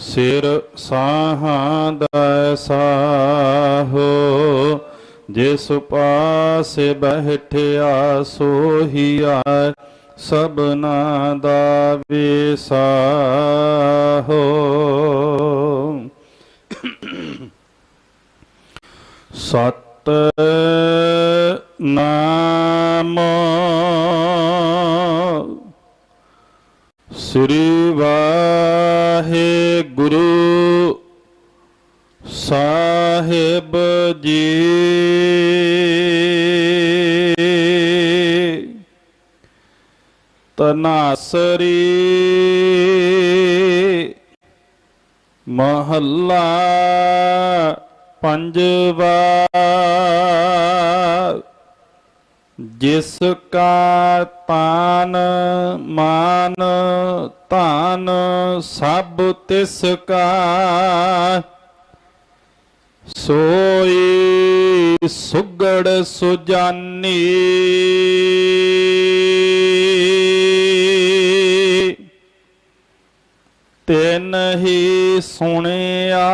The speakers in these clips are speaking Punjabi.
ਸਿਰ ਸਾਹਾਂ ਦਾ ਸਾਹੋ ਜਿਸ ਪਾਸੇ ਬਹਿਠਿਆ ਸੋਹੀਆ ਸਭਨਾ ਦਾ ਵਿਸਾਹੋ। ਸਤ ਨਾਮ ਸ੍ਰੀ ਗੁਰੂ ਸਾਹਿਬ ਜੀ। ਤਨਾਸਰੀ ਮਹੱਲਾ ਪੰਜਵਾ ਜਿਸ ਕਾ ਤਾਨ ਮਾਨ ਧਨ ਸਭ ਤਿਸ ਕਾ, ਸੋਈ ਸੁਗੜ ਸੁਜਾਨੀ। ਤਿਨ ਹੀ ਸੁਣਿਆ,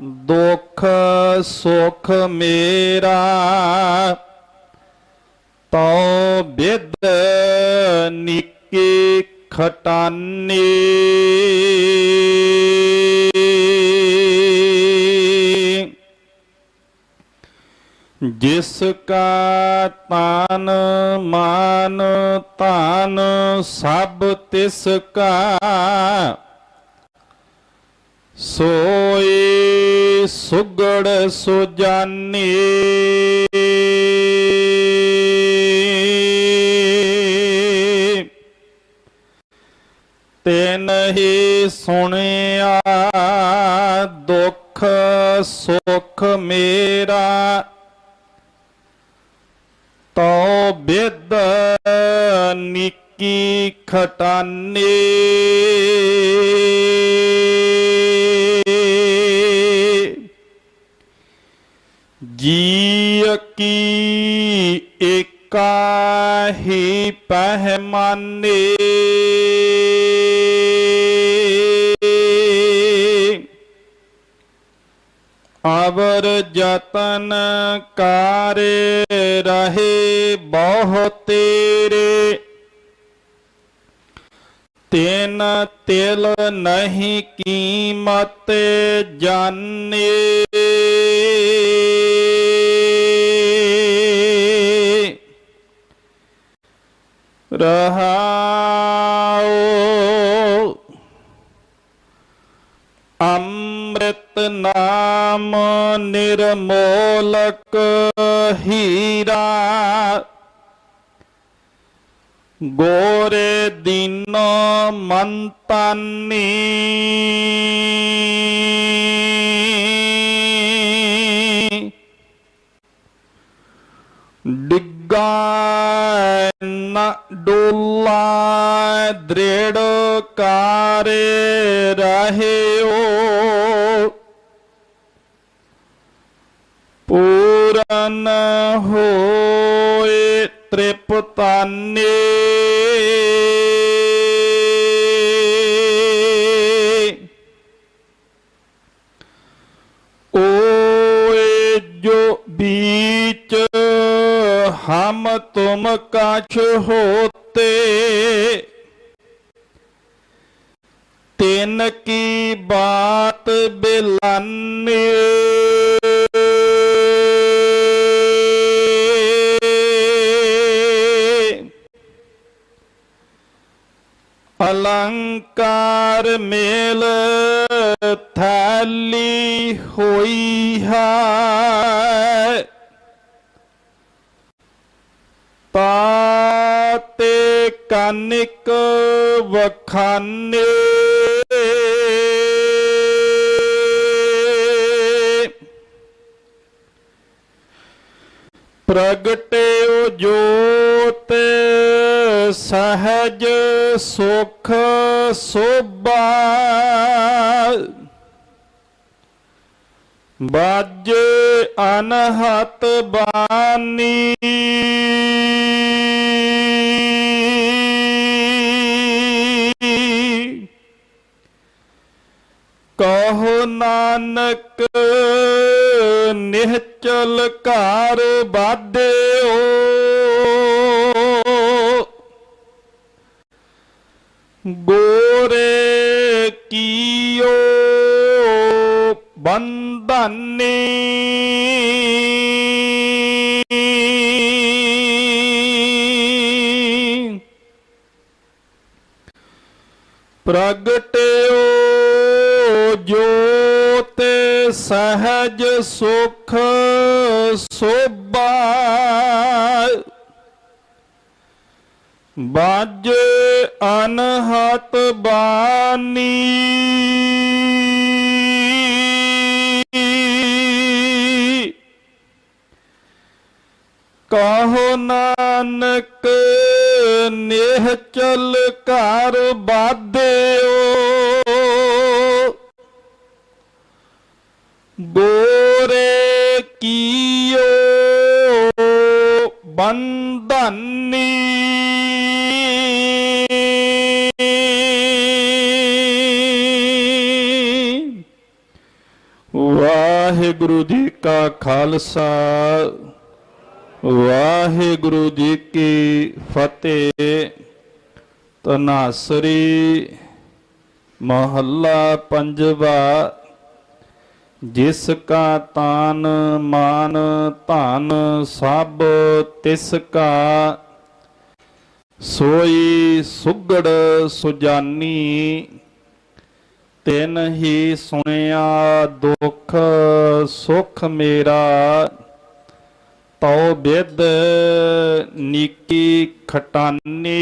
ਦੁਖ ਸੁਖ ਮੇਰਾ। ਤਉ ਬਿਦ ਨਿੱਕੀ ਖਟਾਨੀ ਜਿਸ ਕਾ ਤਾਨ ਮਾਨ ਤਾਨ ਸਭ ਤਿਸ ਕਾ ਸੋਈ ਸੁਗੜ ਸੁਜਾਨੀ। ਸੁਣਿਆ ਦੁੱਖ ਸੁਖ ਮੇਰਾ। ਤਉ ਬਿਦ ਨਿੱਕੀ ਖਟਾਨੀ। ਜੀ ਕੀ ਏਕਾ ਹੀ ਪਹਿਮਾਨੇ। ਅਵਰ ਜਤਨ ਕਾਰ ਰਹੇ ਬਹੁ ਤੇਰੇ। ਤੈਨ ਤਿਲ ਨਹੀਂ ਕੀਮਤ ਜਾਣੇ। ਰਹਾਉ ਨਾਮ ਨਿਰਮੋਲਕ ਹੀਰਾ। ਗੋਰੇ ਦੀਨੋ ਮੰਤਾਨੀ। ਨ ਹੋਏ ਤ੍ਰਿਪਤਾਨੇ। ਓਏ ਜੋ ਬੀਚ ਹਮ ਤੁਮ ਕਛ ਹੋਤੇ ਤਿੰਨ ਕੀ ਬਾਤ ਬਿਲਾਨੇ। ਅਲੰਕਾਰ ਮੇਲ ਥੈਲੀ ਹੋਈ ਹੈ। ਤਾਤੇ ਕਾਨਿਕ ਵਖਾਨੇ। ਪ੍ਰਗਟਿਓ ਜੋਤ ਸਹਜ ਸੁਖ ਸੋਭਾ। ਬਾਜ ਅਨਹਤ ਬਾਨੀ ਕਹੋ ਨਾਨਕ ਨਿਹਚਲ ਘਰ ਬਾਧਿਓ ਗੋਰੇ ਕੀਓ ਬੰਧਨੀ। ਪ੍ਰਗਟਿਓ ਜੋਤ ਸਹਜ ਸੁਖ ਸੋਭਾ। ਬਾਜ ਅਨਹਤ ਬਾਨੀ। ਕਹੋ ਨਾਨਕ ਨੇਹ ਚਲ ਘਰ ਬਾਧਿਓ ਗੋਰੇ ਕੀਓ ਬੰਧਨੀ। ਵਾਹਿਗੁਰੂ ਜੀ ਕਾ ਖਾਲਸਾ, ਵਾਹਿਗੁਰੂ ਜੀ ਕੀ ਫਤਿਹ। ਤਨਾਸਰੀ ਮਹੱਲਾ ਪੰਜਵਾ, ਜਿਸ ਕਾ ਤਾਨ ਮਾਨ ਧਨ ਸਭ ਤਿਸ ਕਾ, ਸੋਈ ਸੁਗੜ ਸੁਜਾਨੀ। ਤਿਨ ਹੀ ਸੁਣਿਆ ਦੁਖ ਸੁਖ ਮੇਰਾ ਤਉ ਬਿਦ ਨੀਕੀ ਖਟਾਨੀ।